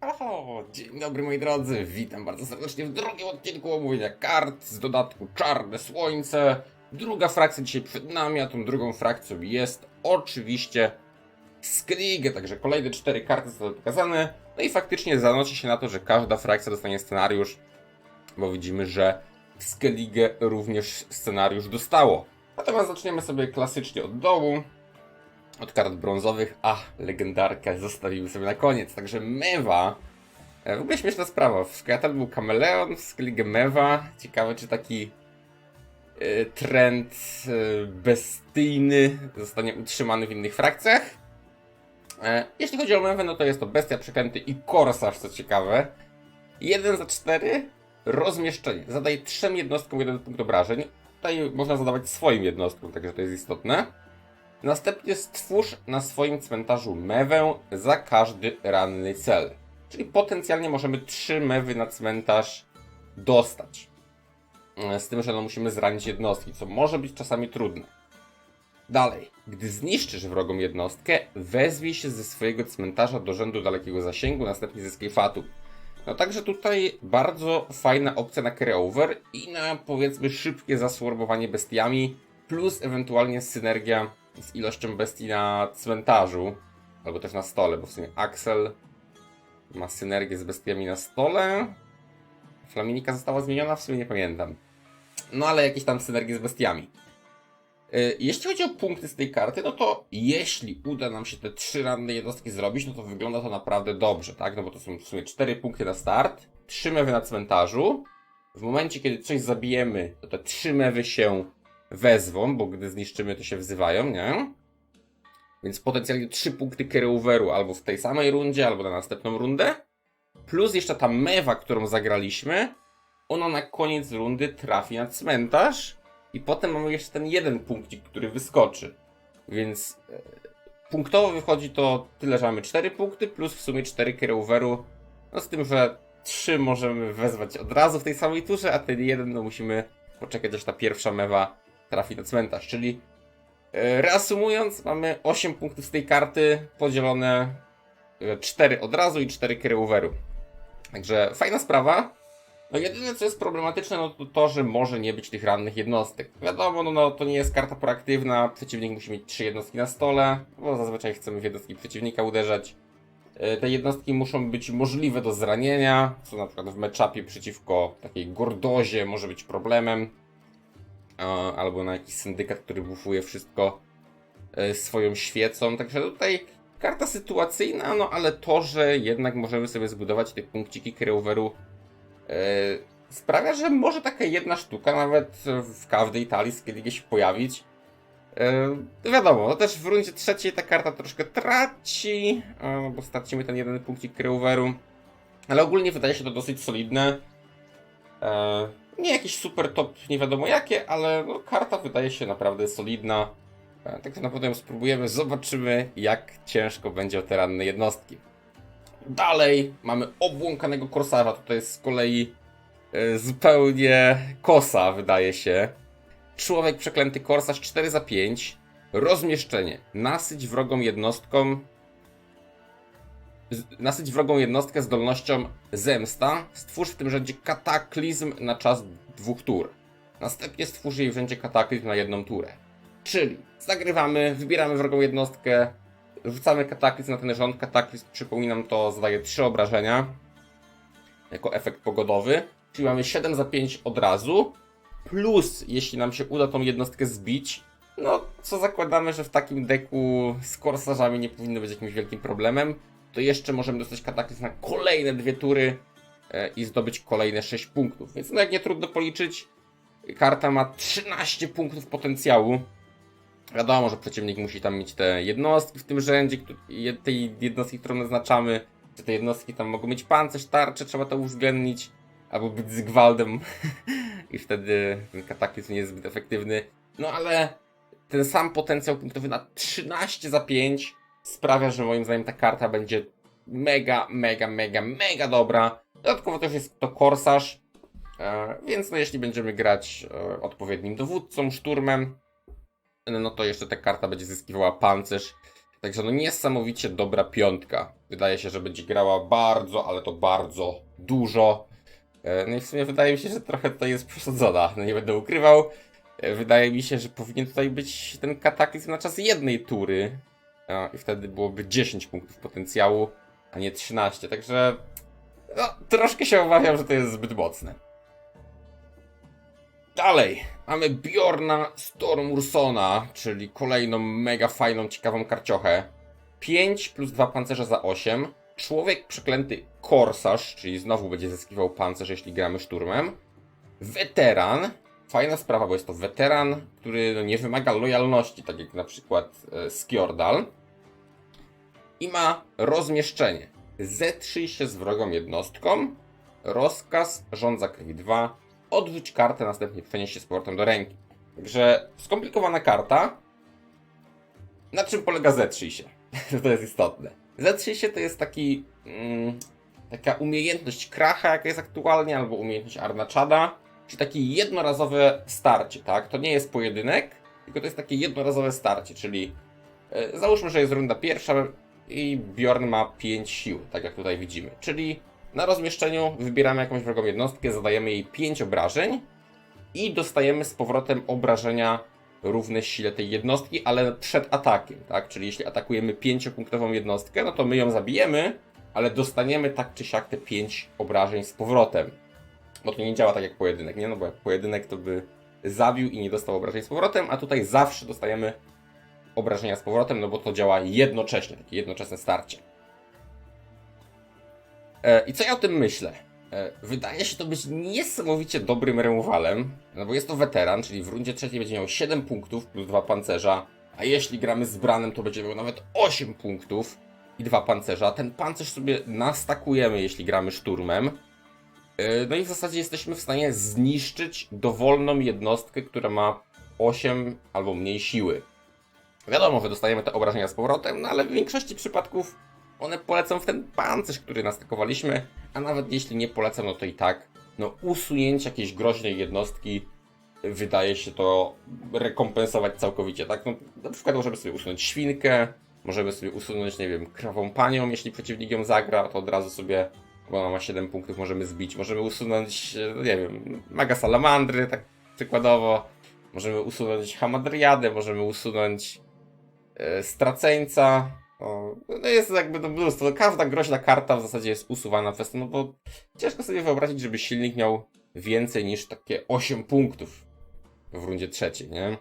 Oho, dzień dobry moi drodzy, witam bardzo serdecznie w drugim odcinku omówienia kart z dodatku Czarne Słońce. Druga frakcja dzisiaj przed nami, a tą drugą frakcją jest oczywiście Skellige, także kolejne cztery karty zostały pokazane. No i faktycznie zanosi się na to, że każda frakcja dostanie scenariusz, bo widzimy, że Skellige również scenariusz dostało. Natomiast zaczniemy sobie klasycznie od dołu od kart brązowych, a legendarkę zostawimy sobie na koniec. Także Mewa. e, W ogóle śmieszna sprawa. W Skytel był kameleon, w Skellige Mewa. Ciekawe, czy taki e, trend e, bestyjny zostanie utrzymany w innych frakcjach. Jeśli chodzi o Mewę, no to jest to Bestia Przeklęty i Korsarz, co ciekawe. 1 za 4 rozmieszczenie. Zadaje trzem jednostkom jeden punkt obrażeń. Tutaj można zadawać swoim jednostkom, także to jest istotne. Następnie stwórz na swoim cmentarzu mewę za każdy ranny cel. Czyli potencjalnie możemy trzy mewy na cmentarz dostać. E, Z tym, że no musimy zranić jednostki, co może być czasami trudne. Dalej, gdy zniszczysz wrogą jednostkę, wezwij się ze swojego cmentarza do rzędu dalekiego zasięgu, następnie zyskaj fatu. No także tutaj bardzo fajna opcja na carryover i na powiedzmy szybkie zaswarbowanie bestiami, plus ewentualnie synergia z ilością bestii na cmentarzu, albo też na stole, bo w sumie Axel ma synergię z bestiami na stole. Flaminika została zmieniona, w sumie nie pamiętam. No ale jakieś tam synergie z bestiami. Yy, Jeśli chodzi o punkty z tej karty, no to jeśli uda nam się te trzy ranne jednostki zrobić, no to wygląda to naprawdę dobrze, tak? No bo to są w sumie cztery punkty na start, trzy mewy na cmentarzu. W momencie, kiedy coś zabijemy, to te trzy mewy się wezwą, bo gdy zniszczymy, to się wzywają, nie? Więc potencjalnie trzy punkty carryoveru albo w tej samej rundzie, albo na następną rundę. Plus jeszcze ta mewa, którą zagraliśmy, ona na koniec rundy trafi na cmentarz i potem mamy jeszcze ten jeden punkcik, który wyskoczy. Więc e, punktowo wychodzi to tyle, że mamy 4 punkty, plus w sumie 4 carryoveru. No z tym, że 3 możemy wezwać od razu w tej samej turze, a ten jeden no musimy poczekać, aż ta pierwsza mewa trafi na cmentarz. Czyli e, reasumując, mamy 8 punktów z tej karty podzielone 4 od razu i 4 carryoveru. Także fajna sprawa. No jedyne co jest problematyczne, no to to, że może nie być tych rannych jednostek. Wiadomo, no, no to nie jest karta proaktywna, przeciwnik musi mieć trzy jednostki na stole, bo zazwyczaj chcemy w jednostki przeciwnika uderzać. E, Te jednostki muszą być możliwe do zranienia, co na przykład w meczapie przeciwko takiej gordozie może być problemem. Albo na jakiś syndykat, który bufuje wszystko e, swoją świecą. Także tutaj karta sytuacyjna, no ale to, że jednak możemy sobie zbudować te punkciki carryoveru e, sprawia, że może taka jedna sztuka nawet w każdej talii Skellige się pojawić. E, wiadomo, no też w rundzie trzeciej ta karta troszkę traci, no bo stracimy ten jeden punkcik carryoveru. Ale ogólnie wydaje się to dosyć solidne. E, nie jakiś super top, nie wiadomo jakie, ale no, karta wydaje się naprawdę solidna. E, Także na potem spróbujemy, zobaczymy jak ciężko będzie o te ranne jednostki. Dalej mamy obłąkanego korsarza, tutaj jest z kolei e, zupełnie kosa wydaje się. Człowiek przeklęty korsarz 4 za 5. Rozmieszczenie. Nasyć wrogą jednostką. Nasyć wrogą jednostkę zdolnością zemsta. Stwórz w tym rzędzie kataklizm na czas dwóch tur. Następnie stwórz jej w rzędzie kataklizm na jedną turę. Czyli zagrywamy, wybieramy wrogą jednostkę, rzucamy kataklizm na ten rząd. Kataklizm, przypominam, to zadaje 3 obrażenia jako efekt pogodowy. Czyli mamy 7 za 5 od razu. Plus, jeśli nam się uda tą jednostkę zbić, no co zakładamy, że w takim deku z korsarzami nie powinno być jakimś wielkim problemem, to jeszcze możemy dostać kataklizm na kolejne dwie tury e, i zdobyć kolejne 6 punktów. Więc no jak nie trudno policzyć, karta ma 13 punktów potencjału. Wiadomo, że przeciwnik musi tam mieć te jednostki w tym rzędzie, tej jednostki, którą naznaczamy. Czy te jednostki tam mogą mieć pancerz, tarczę, trzeba to uwzględnić. Albo być z gwaldem i wtedy ten kataklizm nie jest zbyt efektywny. No ale ten sam potencjał punktowy na 13 za 5 sprawia, że moim zdaniem ta karta będzie mega, mega, mega, mega dobra. Dodatkowo też jest to korsarz, e, więc no jeśli będziemy grać e, odpowiednim dowódcą, szturmem, no to jeszcze ta karta będzie zyskiwała pancerz Także no niesamowicie dobra piątka. Wydaje się, że będzie grała bardzo, ale to bardzo dużo. E, No i w sumie wydaje mi się, że trochę tutaj jest przesadzona. No nie będę ukrywał. Wydaje mi się, że powinien tutaj być ten kataklizm na czas jednej tury. I wtedy byłoby 10 punktów potencjału, a nie 13. Także no, troszkę się obawiam, że to jest zbyt mocne. Dalej, mamy Bjorna Storm Ursona, czyli kolejną mega fajną, ciekawą karciochę. 5 plus 2 pancerza za 8. Człowiek przeklęty korsarz, czyli znowu będzie zyskiwał pancerz, jeśli gramy szturmem. Weteran. Fajna sprawa, bo jest to weteran, który no, nie wymaga lojalności, tak jak na przykład e. I ma rozmieszczenie. Zetrzyj się z wrogą jednostką. Rozkaz, rządza krwi 2. Odrzuć kartę, następnie przenieś się z powrotem do ręki. Także skomplikowana karta. Na czym polega zetrzyj się? to jest istotne. Zetrzyj się to jest taki. Mm, taka umiejętność kracha, jaka jest aktualnie, albo umiejętność Arnaczada. Czyli takie jednorazowe starcie, tak? To nie jest pojedynek, tylko to jest takie jednorazowe starcie, czyli e, załóżmy, że jest runda pierwsza i Bjorn ma 5 sił, tak jak tutaj widzimy. Czyli na rozmieszczeniu wybieramy jakąś wrogą jednostkę, zadajemy jej 5 obrażeń i dostajemy z powrotem obrażenia równe sile tej jednostki, ale przed atakiem, tak? Czyli jeśli atakujemy 5-punktową jednostkę, no to my ją zabijemy, ale dostaniemy tak czy siak te 5 obrażeń z powrotem. Bo to nie działa tak jak pojedynek, nie? No bo jak pojedynek to by zabił i nie dostał obrażeń z powrotem, a tutaj zawsze dostajemy obrażenia z powrotem, no bo to działa jednocześnie, takie jednoczesne starcie. E, I co ja o tym myślę? E, Wydaje się to być niesamowicie dobrym remuwalem, no bo jest to weteran, czyli w rundzie trzeciej będzie miał 7 punktów plus 2 pancerza, a jeśli gramy z Branem, to będzie miał nawet 8 punktów i 2 pancerza. Ten pancerz sobie nastakujemy, jeśli gramy szturmem. E, No i w zasadzie jesteśmy w stanie zniszczyć dowolną jednostkę, która ma 8 albo mniej siły. Wiadomo, że dostajemy te obrażenia z powrotem, no ale w większości przypadków one polecą w ten pancerz, który nastakowaliśmy, a nawet jeśli nie polecą, no to i tak, no usunięcie jakiejś groźnej jednostki wydaje się to rekompensować całkowicie, tak? No, na przykład możemy sobie usunąć świnkę, możemy sobie usunąć, nie wiem, krawą panią, jeśli przeciwnik ją zagra, to od razu sobie, bo ona ma 7 punktów, możemy zbić. Możemy usunąć, e, nie wiem, maga salamandry, tak przykładowo. Możemy usunąć hamadriadę, możemy usunąć straceńca. O, no jest jakby to mnóstwo. Każda groźna karta w zasadzie jest usuwana przez to, no bo ciężko sobie wyobrazić, żeby silnik miał więcej niż takie 8 punktów w rundzie trzeciej, nie?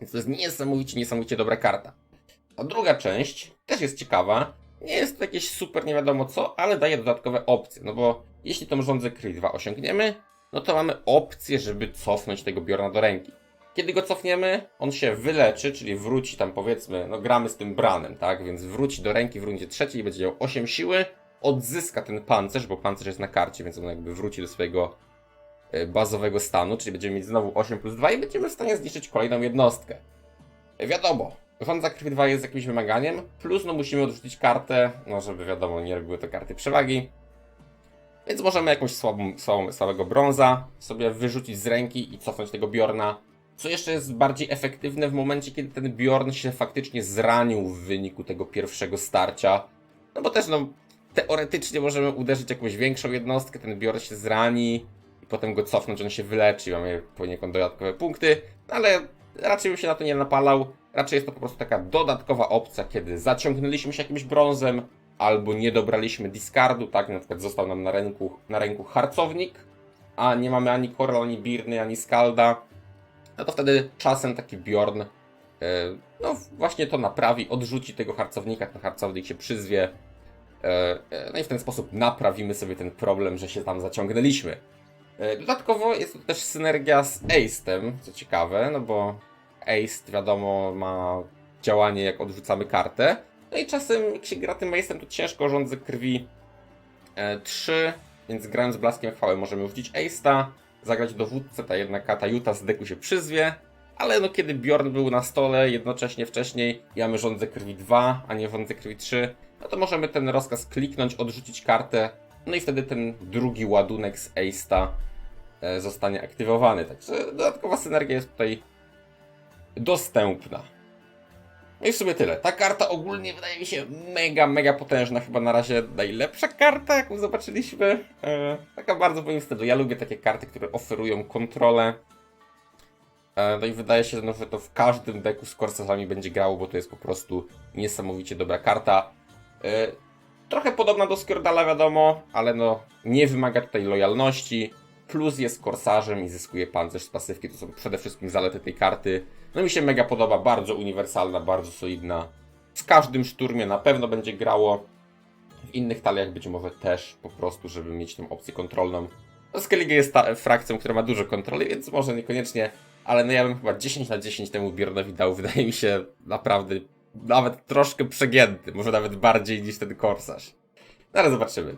Więc to jest niesamowicie, niesamowicie dobra karta. A druga część też jest ciekawa. Nie jest to jakieś super nie wiadomo co, ale daje dodatkowe opcje. No bo jeśli tą rządzę Kree 2 osiągniemy, no to mamy opcję, żeby cofnąć tego Bjorna do ręki. Kiedy go cofniemy, on się wyleczy, czyli wróci tam powiedzmy, no gramy z tym Branem, tak? Więc wróci do ręki w rundzie trzeciej, będzie miał 8 siły, odzyska ten pancerz, bo pancerz jest na karcie, więc on jakby wróci do swojego e, bazowego stanu, czyli będziemy mieć znowu 8 plus 2 i będziemy w stanie zniszczyć kolejną jednostkę. Wiadomo, rządza krwi 2 jest jakimś wymaganiem, plus no musimy odrzucić kartę, no żeby wiadomo, nie były to karty przewagi. Więc możemy jakąś słabą, słabą, słabego brąza sobie wyrzucić z ręki i cofnąć tego Bjorna. Co jeszcze jest bardziej efektywne w momencie, kiedy ten Bjorn się faktycznie zranił w wyniku tego pierwszego starcia. No bo też no, teoretycznie możemy uderzyć jakąś większą jednostkę, ten Bjorn się zrani i potem go cofnąć, on się wyleczy mamy poniekąd dodatkowe punkty, no ale raczej bym się na to nie napalał. Raczej jest to po prostu taka dodatkowa opcja, kiedy zaciągnęliśmy się jakimś brązem, albo nie dobraliśmy discardu, tak, na przykład został nam na ręku, na ręku harcownik, a nie mamy ani Korla, ani Birny, ani Skalda, no to wtedy czasem taki Bjorn e, no właśnie to naprawi, odrzuci tego harcownika, ten harcownik się przyzwie, e, e, no i w ten sposób naprawimy sobie ten problem, że się tam zaciągnęliśmy. Dodatkowo jest to też synergia z Ace'em, co ciekawe, no bo Ace wiadomo ma działanie jak odrzucamy kartę, no i czasem jak się gra tym Ace'em to ciężko rządzę krwi e, 3, więc grając Blaskiem Chwały możemy użyć Ace'a, zagrać dowódcę, ta jedna kata Juta z deku się przyzwie, ale no kiedy Bjorn był na stole jednocześnie wcześniej, mamy rządzę krwi 2, a nie rządzę krwi 3, no to możemy ten rozkaz kliknąć, odrzucić kartę, no i wtedy ten drugi ładunek z Ace'a e, zostanie aktywowany. Także dodatkowa synergia jest tutaj dostępna. No i w sumie tyle. Ta karta ogólnie wydaje mi się mega, mega potężna. Chyba na razie najlepsza karta, jaką zobaczyliśmy. E, taka bardzo w moim. Ja lubię takie karty, które oferują kontrolę. E, no i wydaje się, no, że to w każdym deku z Corsarzami będzie grało, bo to jest po prostu niesamowicie dobra karta. E, trochę podobna do Skjordala, wiadomo, ale no nie wymaga tutaj lojalności. Plus jest korsarzem i zyskuje pancerz z pasywki. To są przede wszystkim zalety tej karty. No mi się mega podoba, bardzo uniwersalna, bardzo solidna. W każdym szturmie na pewno będzie grało. W innych taliach być może też, po prostu, żeby mieć tą opcję kontrolną. No Skellige jest ta, frakcją, która ma dużo kontroli, więc może niekoniecznie, ale no ja bym chyba 10 na 10 temu Bjornowi dał. Wydaje mi się naprawdę nawet troszkę przegięty, może nawet bardziej niż ten korsarz. No ale zobaczymy.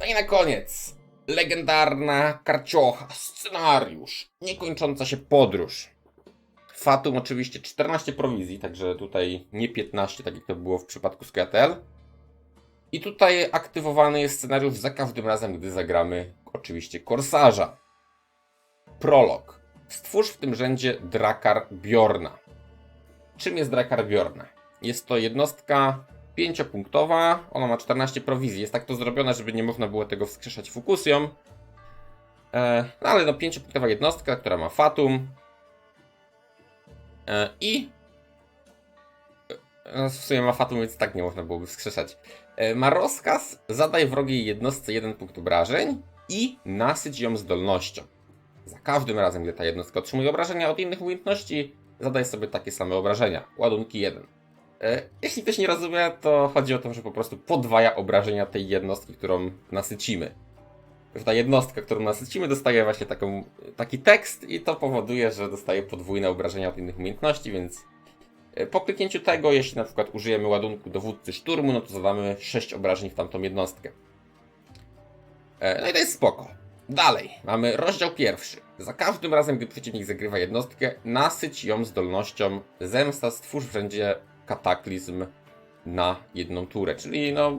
No i na koniec. Legendarna karciocha, scenariusz, niekończąca się podróż. Fatum oczywiście 14 prowizji, także tutaj nie 15, tak jak to było w przypadku Skytel. I tutaj aktywowany jest scenariusz za każdym razem, gdy zagramy oczywiście Korsarza. Prolog. Stwórz w tym rzędzie Drakar Bjorna. Czym jest Drakar Bjorna? Jest to jednostka pięciopunktowa, ona ma 14 prowizji. Jest tak to zrobione, żeby nie można było tego wskrzeszać fukusją. E, no ale no pięciopunktowa jednostka, która ma Fatum. E, I e, w sumie ma Fatum, więc tak nie można byłoby wskrzeszać. E, ma rozkaz, zadaj wrogiej jednostce jeden punkt obrażeń i nasyć ją zdolnością. Za każdym razem, gdy ta jednostka otrzymuje obrażenia od innych umiejętności, zadaj sobie takie same obrażenia. Ładunki 1. E, Jeśli ktoś nie rozumie, to chodzi o to, że po prostu podwaja obrażenia tej jednostki, którą nasycimy. Że ta jednostka, którą nasycimy, dostaje właśnie taką, taki tekst i to powoduje, że dostaje podwójne obrażenia od innych umiejętności, więc e, po kliknięciu tego, jeśli na przykład użyjemy ładunku dowódcy szturmu, no to zadamy 6 obrażeń w tamtą jednostkę. E, No i to jest spoko. Dalej, mamy rozdział pierwszy. Za każdym razem, gdy przeciwnik zagrywa jednostkę, nasyć ją zdolnością zemsta, stwórz w rzędzie kataklizm na jedną turę. Czyli no,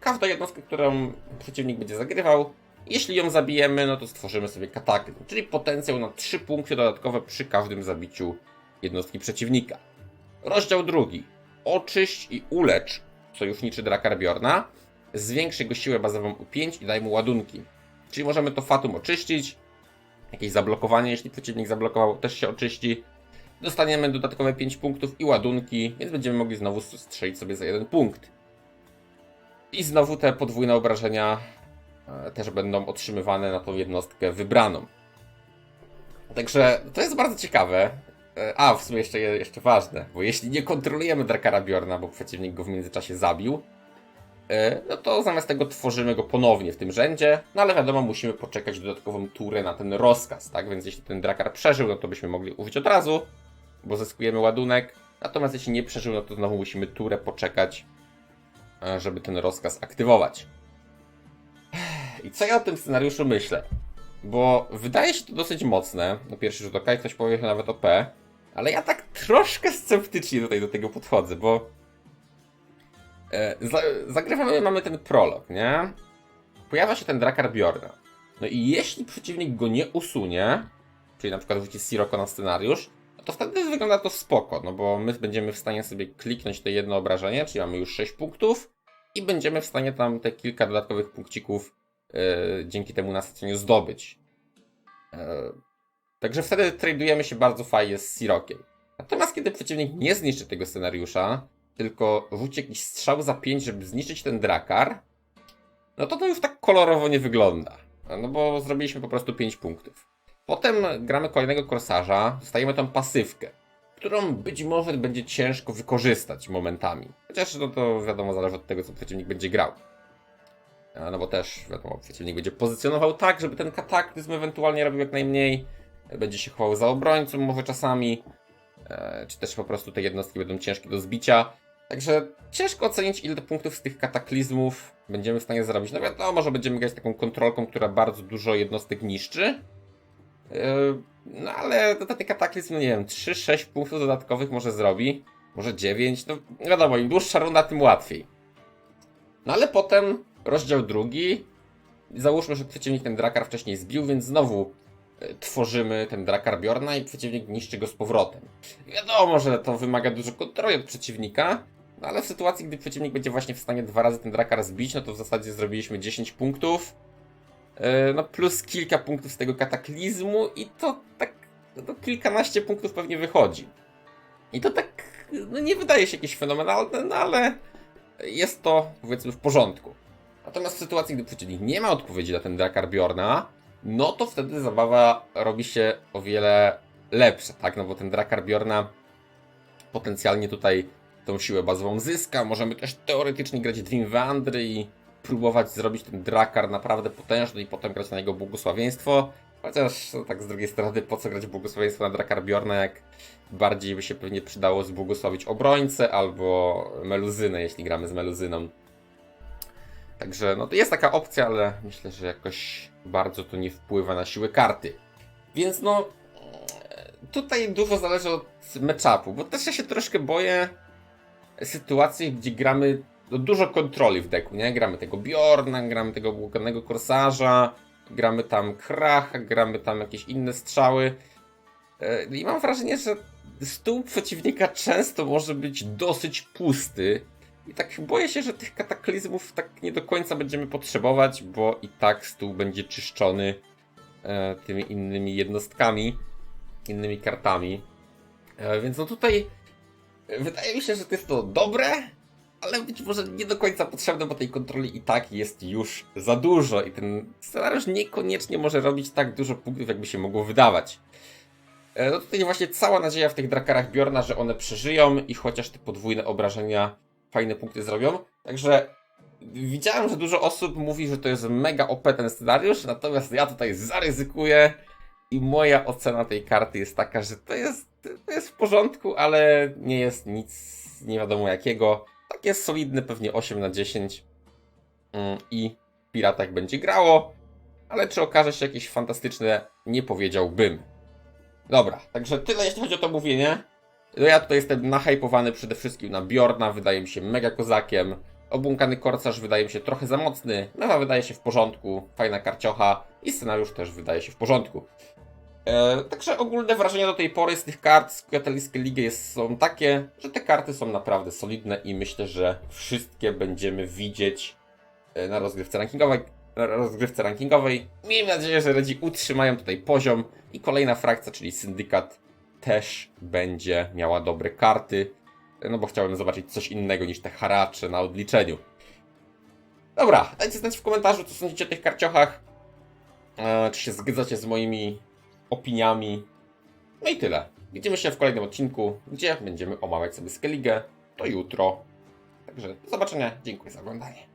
każda jednostka, którą przeciwnik będzie zagrywał, jeśli ją zabijemy, no to stworzymy sobie kataklizm, czyli potencjał na 3 punkty dodatkowe przy każdym zabiciu jednostki przeciwnika. Rozdział drugi. Oczyść i ulecz sojuszniczy Drakar Bjorna. Zwiększy jego siłę bazową o 5 i daj mu ładunki. Czyli możemy to Fatum oczyścić. Jakieś zablokowanie, jeśli przeciwnik zablokował, też się oczyści. Dostaniemy dodatkowe 5 punktów i ładunki, więc będziemy mogli znowu strzelić sobie za jeden punkt. I znowu te podwójne obrażenia też będą otrzymywane na tą jednostkę wybraną. Także to jest bardzo ciekawe. E, A, w sumie jeszcze, jeszcze ważne, bo jeśli nie kontrolujemy Drakara Bjorna, bo przeciwnik go w międzyczasie zabił, e, no to zamiast tego tworzymy go ponownie w tym rzędzie, no ale wiadomo, musimy poczekać dodatkową turę na ten rozkaz, tak? Więc jeśli ten Drakar przeżył, no to byśmy mogli użyć od razu, bo zyskujemy ładunek. Natomiast jeśli nie przeżył, no to znowu musimy turę poczekać, e, żeby ten rozkaz aktywować. I co ja o tym scenariuszu myślę? Bo wydaje się to dosyć mocne. Na pierwszy rzut oka, i ktoś powie, nawet OP. Ale ja tak troszkę sceptycznie tutaj do tego podchodzę, bo e, za, zagrywamy, mamy ten prolog, nie? Pojawia się ten Drakar Bjorna. No i jeśli przeciwnik go nie usunie, czyli na przykład wrzuci Siroko na scenariusz, no to wtedy wygląda to spoko, no bo my będziemy w stanie sobie kliknąć te jedno obrażenie, czyli mamy już 6 punktów i będziemy w stanie tam te kilka dodatkowych punkcików dzięki temu nasyceniu zdobyć. E, Także wtedy tradujemy się bardzo fajnie z Sirokiem. Natomiast kiedy przeciwnik nie zniszczy tego scenariusza, tylko rzuci jakiś strzał za 5, żeby zniszczyć ten drakar, no to to już tak kolorowo nie wygląda. No bo zrobiliśmy po prostu 5 punktów. Potem gramy kolejnego korsarza, dostajemy tą pasywkę, którą być może będzie ciężko wykorzystać momentami. Chociaż no to wiadomo, zależy od tego, co przeciwnik będzie grał. E, No bo też, wiadomo, przeciwnik będzie pozycjonował tak, żeby ten kataklizm ewentualnie robił jak najmniej. Będzie się chował za obrońcą może czasami. E, Czy też po prostu te jednostki będą ciężkie do zbicia. Także ciężko ocenić, ile punktów z tych kataklizmów będziemy w stanie zrobić. No wiadomo, że będziemy grać taką kontrolką, która bardzo dużo jednostek niszczy. Yy, No ale ten kataklizm, no nie wiem, 3-6 punktów dodatkowych może zrobi. Może 9. No wiadomo, im dłuższa runda, tym łatwiej. No ale potem rozdział drugi. Załóżmy, że przeciwnik ten Drakar wcześniej zbił, więc znowu e, tworzymy ten Drakar Bjorna i przeciwnik niszczy go z powrotem. Wiadomo, że to wymaga dużo kontroli od przeciwnika, no ale w sytuacji, gdy przeciwnik będzie właśnie w stanie dwa razy ten Drakar zbić, no to w zasadzie zrobiliśmy 10 punktów, e, no plus kilka punktów z tego kataklizmu i to tak, no kilkanaście punktów pewnie wychodzi. I to tak, no nie wydaje się jakieś fenomenalne, no ale jest to powiedzmy w porządku. Natomiast w sytuacji, gdy przeciwnik nie ma odpowiedzi na ten Drakar Bjorna, no to wtedy zabawa robi się o wiele lepsza, tak? No bo ten Drakar Bjorna potencjalnie tutaj tą siłę bazową zyska. Możemy też teoretycznie grać Dream Wandry i próbować zrobić ten Drakar naprawdę potężny i potem grać na jego błogosławieństwo. Chociaż no, tak z drugiej strony, po co grać błogosławieństwo na Drakar Bjorna, jak bardziej by się pewnie przydało zbłogosławić obrońcę albo meluzynę, jeśli gramy z meluzyną. Także no to jest taka opcja, ale myślę, że jakoś bardzo to nie wpływa na siłę karty. Więc no tutaj dużo zależy od matchupu, bo też ja się troszkę boję sytuacji, gdzie gramy no, dużo kontroli w deku, nie? Gramy tego Bjorna, gramy tego błogosławionego Korsarza, gramy tam Kracha, gramy tam jakieś inne strzały. E, I mam wrażenie, że stół przeciwnika często może być dosyć pusty. I tak boję się, że tych kataklizmów tak nie do końca będziemy potrzebować, bo i tak stół będzie czyszczony e, tymi innymi jednostkami, innymi kartami. E, więc no tutaj wydaje mi się, że to jest to dobre, ale być może nie do końca potrzebne, bo tej kontroli i tak jest już za dużo i ten scenariusz niekoniecznie może robić tak dużo punktów, jakby się mogło wydawać. E, No tutaj właśnie cała nadzieja w tych drakarach Bjorna, że one przeżyją i chociaż te podwójne obrażenia fajne punkty zrobią. Także widziałem, że dużo osób mówi, że to jest mega OP ten scenariusz, natomiast ja tutaj zaryzykuję i moja ocena tej karty jest taka, że to jest, to jest w porządku, ale nie jest nic nie wiadomo jakiego. Tak jest solidny, pewnie 8 na 10 Mm, i w Piratach będzie grało, ale czy okaże się jakieś fantastyczne, nie powiedziałbym. Dobra, także tyle jeśli chodzi o to mówienie. No ja tutaj jestem nahypowany przede wszystkim na Bjorna, wydaje mi się mega kozakiem. Obłąkany korcarz wydaje mi się trochę za mocny, Mewa wydaje się w porządku, fajna karciocha i scenariusz też wydaje się w porządku. E, także ogólne wrażenia do tej pory z tych kart z Katalijskiej Ligi jest, są takie, że te karty są naprawdę solidne i myślę, że wszystkie będziemy widzieć e, na rozgrywce rankingowej. Na rozgrywce rankingowej. Miejmy nadzieję, że Redzi utrzymają tutaj poziom i kolejna frakcja, czyli Syndykat też będzie miała dobre karty. No bo chciałem zobaczyć coś innego niż te haracze na odliczeniu. Dobra, dajcie znać w komentarzu, co sądzicie o tych karciochach. E, czy się zgadzacie z moimi opiniami. No i tyle. Widzimy się w kolejnym odcinku, gdzie będziemy omawiać sobie Skellige. To jutro. Także do zobaczenia. Dziękuję za oglądanie.